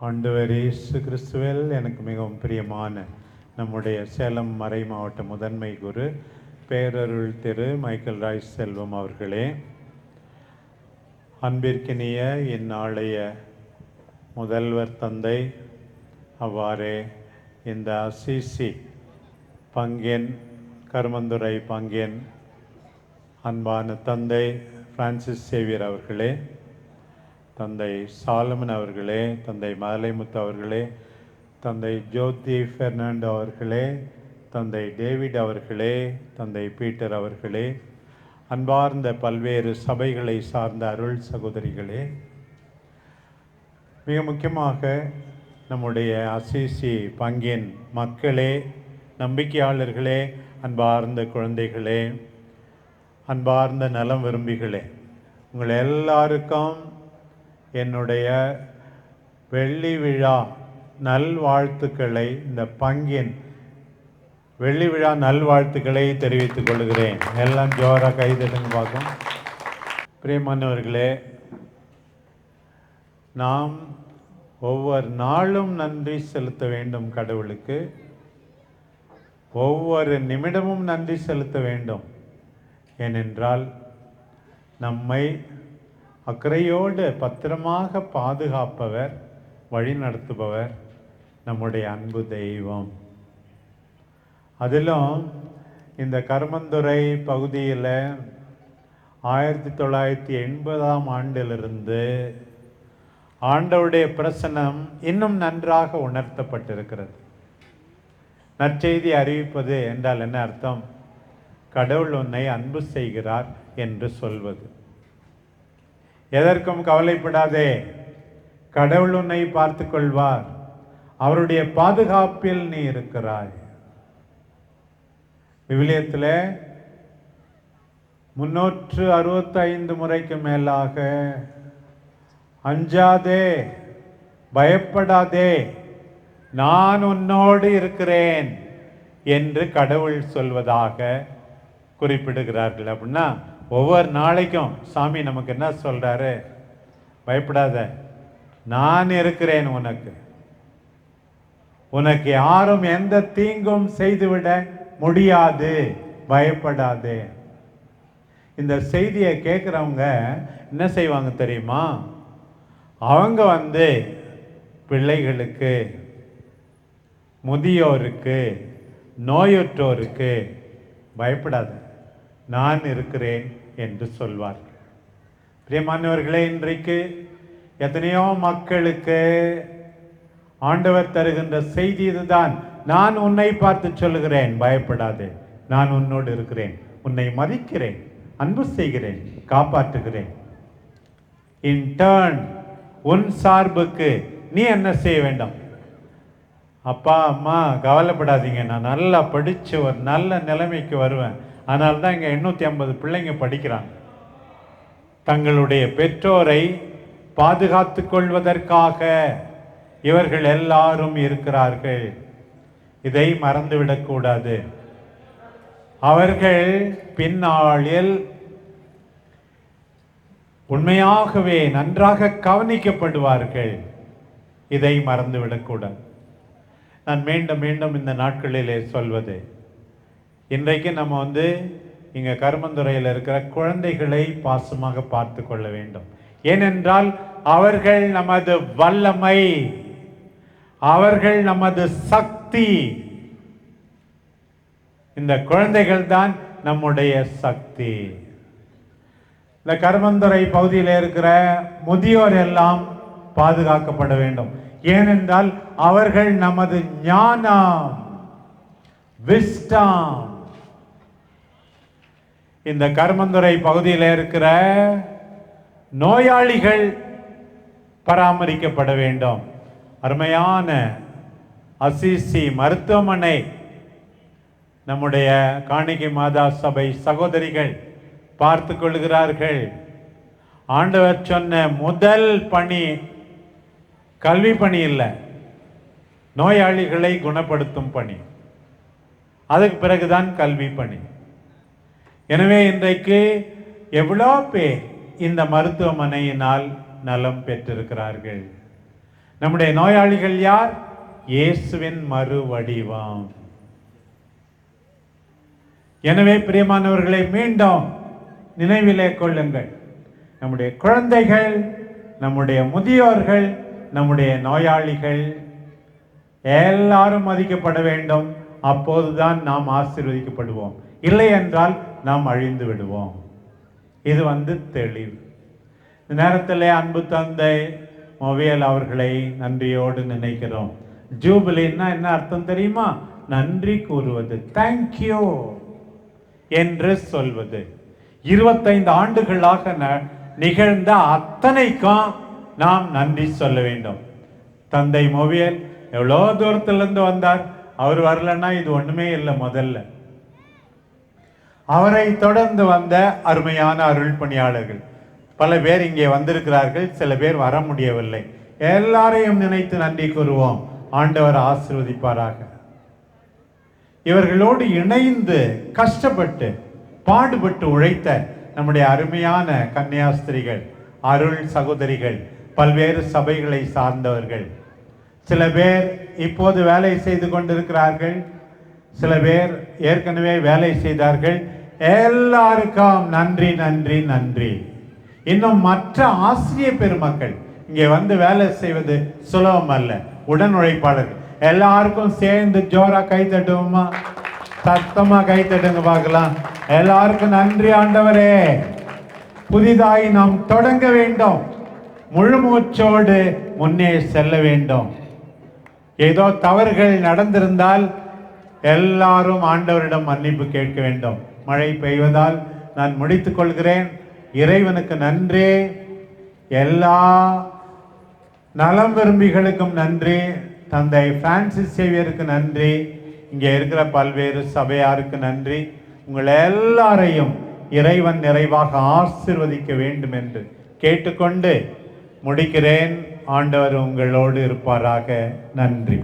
ஆண்டவர் இயேசு கிறிஸ்துவில் எனக்கு மிகவும் பிரியமான நம்முடைய சேலம் மறை மாவட்ட முதன்மை குரு பேரருள் திரு மைக்கேல் ராய் செல்வம் அவர்களே. அன்பிற்கினிய இந்நாளைய முதல்வர் தந்தை அவ்வாறே இந்த அசிசி பங்கேன் கருமந்துரை பங்கேன் அன்பான தந்தை பிரான்சிஸ் சேவியர் அவர்களே. தந்தை சாலமன் அவர்களே தந்தை மலைமுத்து அவர்களே தந்தை ஜோதி ஃபெர்னாண்டோ அவர்களே தந்தை டேவிட் அவர்களே தந்தை பீட்டர் அவர்களே அன்பார்ந்த பல்வேறு சபைகளை சார்ந்த அருள் சகோதரிகளே மிக முக்கியமாக நம்முடைய அசிசி பங்கின் மக்களே நம்பிக்கையாளர்களே அன்பார்ந்த குழந்தைகளே அன்பார்ந்த நலம் விரும்பிகளே உங்கள் எல்லாருக்கும் என்னுடைய வெள்ளி விழா நல்வாழ்த்துக்களை இந்த பங்கின் வெள்ளி விழா நல்வாழ்த்துக்களை தெரிவித்துக் கொள்கிறேன். எல்லாம் ஜோராக கைதட்டுங்க பார்க்கும் பிரியமானவர்களே நாம் ஒவ்வொரு நாளும் நன்றி செலுத்த வேண்டும் கடவுளுக்கு. ஒவ்வொரு நிமிடமும் நன்றி செலுத்த வேண்டும். ஏனென்றால் நம்மை அக்கறையோடு பத்திரமாக பாதுகாப்பவர் வழி நடத்துபவர் நம்முடைய அன்பு தெய்வம். அதிலும் இந்த கர்மந்துறை பகுதியில் ஆயிரத்தி தொள்ளாயிரத்தி எண்பதாம் ஆண்டிலிருந்து ஆண்டவுடைய பிரசனம் இன்னும் நன்றாக உணர்த்தப்பட்டிருக்கிறது. நற்செய்தி அறிவிப்பது என்றால் என்ன அர்த்தம்? கடவுள் உன்னை அன்பு செய்கிறார் என்று சொல்வது. எதற்கும் கவலைப்படாதே. கடவுள் உன்னை பார்த்து கொள்வார் அவருடைய பாதுகாப்பில் நீ இருக்கிறாய். விவிலியத்தில் முன்னூற்று அறுபத்தைந்து முறைக்கு மேலாக அஞ்சாதே பயப்படாதே நான் உன்னோடு இருக்கிறேன் என்று கடவுள் சொல்வதாக குறிப்பிடுகிறார்கள் அப்படின்னா ஒவ்வொரு நாளைக்கும் சாமி நமக்கு என்ன சொல்கிறாரு பயப்படாத. நான் இருக்கிறேன் உனக்கு. உனக்கு யாரும் எந்த தீங்கும் செய்துவிட முடியாது. பயப்படாதே. இந்த செய்தியை கேட்குறவங்க என்ன செய்வாங்க தெரியுமா? அவங்க வந்து பிள்ளைகளுக்கு முதியோருக்கு நோயுற்றோருக்கு பயப்படாத. நான் இருக்கிறேன். என்று சொல்வார் பிரியமானவர்களே இன்றைக்கு எத்தனையோ மக்களுக்கு ஆண்டவர் தருகின்ற செய்தி இதுதான். நான் உன்னை பார்த்து சொல்லுகிறேன் பயப்படாதே. நான் உன்னோடு இருக்கிறேன். உன்னை மதிக்கிறேன் அன்பு செய்கிறேன் காப்பாற்றுகிறேன். இன் டேர்ன் உன் சார்புக்கு நீ என்ன செய்ய வேண்டாம்? அப்பா அம்மா கவலைப்படாதீங்க. நான் நல்லா படித்து ஒரு நல்ல நிலைமைக்கு வருவேன். அதனால தான் இங்கே எண்ணூற்றி ஐம்பது பிள்ளைங்க படிக்கிறாங்க. தங்களுடைய பெற்றோரை பாதுகாத்து கொள்வதற்காக இவர்கள் எல்லாரும் இருக்கிறார்கள். இதை மறந்துவிடக்கூடாது அவர்கள் பின்னாளில் உண்மையாகவே நன்றாக கவனிக்கப்படுவார்கள். இதை மறந்துவிடக்கூடாது நான் மீண்டும் மீண்டும் இந்த நாட்களிலே சொல்வது இன்றைக்கு நம்ம வந்து இங்கே கருமந்துறையில் இருக்கிற குழந்தைகளை பாசமாக பார்த்து கொள்ள வேண்டும். ஏனென்றால் அவர்கள் நமது வல்லமை அவர்கள் நமது சக்தி. இந்த குழந்தைகள் தான் நம்முடைய சக்தி. இந்த கருமந்துறை பகுதியில் இருக்கிற முதியோர் எல்லாம் பாதுகாக்கப்பட வேண்டும். ஏனென்றால் அவர்கள் நமது ஞானம் விஸ்டம் இந்த கருமந்துறை பகுதியில் இருக்கிற நோயாளிகள் பராமரிக்கப்பட வேண்டும். அருமையான அசிசி மருத்துவமனை நம்முடைய காணிகை மாதா சபை சகோதரிகள் பார்த்து கொள்கிறார்கள். ஆண்டவர் சொன்ன முதல் பணி கல்வி பணி இல்லை. நோயாளிகளை குணப்படுத்தும் பணி. அதுக்கு பிறகுதான் கல்வி பணி. எனவே இன்றைக்கு எவ்வளோ பேர் இந்த மருத்துவமனையினால் நலம் பெற்றிருக்கிறார்கள்? நம்முடைய நோயாளிகள் யார்? இயேசுவின் மறுவடிவம். எனவே பிரியமானவர்களை மீண்டும் நினைவிலே கொள்ளுங்கள். நம்முடைய குழந்தைகள் நம்முடைய முதியோர்கள் நம்முடைய நோயாளிகள் எல்லாரும் மதிக்கப்பட வேண்டும். அப்போதுதான் நாம் ஆசீர்வதிக்கப்படுவோம். இல்லை என்றால் நாம் அழிந்து விடுவோம். இது வந்து தெளிவு. இந்த நேரத்தில் அன்பு தந்தை மொவியல் அவர்களை நன்றியோடு நினைக்கிறோம். ஜூபிலின்னா என்ன அர்த்தம் தெரியுமா? நன்றி கூறுவது. தேங்க்யூ என்று சொல்வது. இருபத்தைந்து ஆண்டுகளாக ந- நிகழ்ந்த அத்தனைக்கும் நாம் நன்றி சொல்ல வேண்டும். தந்தை மொவியல் எவ்வளோ தூரத்திலிருந்து வந்தார்? அவர் வரலன்னா இது ஒன்றுமே இல்லை முதல்ல. அவரை தொடர்ந்து வந்த அருமையான அருள் பணியாளர்கள். பல பேர் இங்கே வந்திருக்கிறார்கள் சில பேர் வர முடியவில்லை. எல்லாரையும் நினைத்து நன்றி கூறுவோம். ஆண்டவர் ஆசிர்வதிப்பாராக. இவர்களோடு இணைந்து கஷ்டப்பட்டு பாடுபட்டு உழைத்த நம்முடைய அருமையான கன்னியாஸ்திரிகள் அருள் சகோதரிகள் பல்வேறு சபைகளை சார்ந்தவர்கள். சில பேர் இப்போது வேலை செய்து கொண்டிருக்கிறார்கள். சில பேர் ஏற்கனவே வேலை செய்தார்கள். எல்லாருக்கும் நன்றி நன்றி நன்றி. இன்னும் மற்ற ஆசிரிய பெருமக்கள் இங்கே வந்து வேலை செய்வது சுலபம் அல்ல. உடன் உழைப்பாளர்கள் எல்லாருக்கும் சேர்ந்து ஜோரா கை தட்டுவோமா? சத்தமா கை தட்டுங்க பார்க்கலாம். எல்லாருக்கும் நன்றி ஆண்டவரே. புதிதாய் நாம் தொடங்க வேண்டும். முழு மூச்சோடு முன்னே செல்ல வேண்டும். ஏதோ தவறுகள் நடந்திருந்தால் எல்லாரும் ஆண்டவரிடம் மன்னிப்பு கேட்க வேண்டும். மழை பெய்வதால் நான் முடித்துக் கொள்கிறேன். இறைவனுக்கு நன்றி. எல்லா நலம் விரும்பிகளுக்கும் நன்றி. தந்தை பிரான்சிஸ் சேவியருக்கு நன்றி. இங்கே இருக்கிற பல்வேறு சபையாருக்கு நன்றி. உங்கள் எல்லாரையும் இறைவன் நிறைவாக ஆசிர்வதிக்க வேண்டும் என்று கேட்டுக்கொண்டு முடிக்கிறேன். ஆண்டவர் உங்களோடு இருப்பாராக. நன்றி.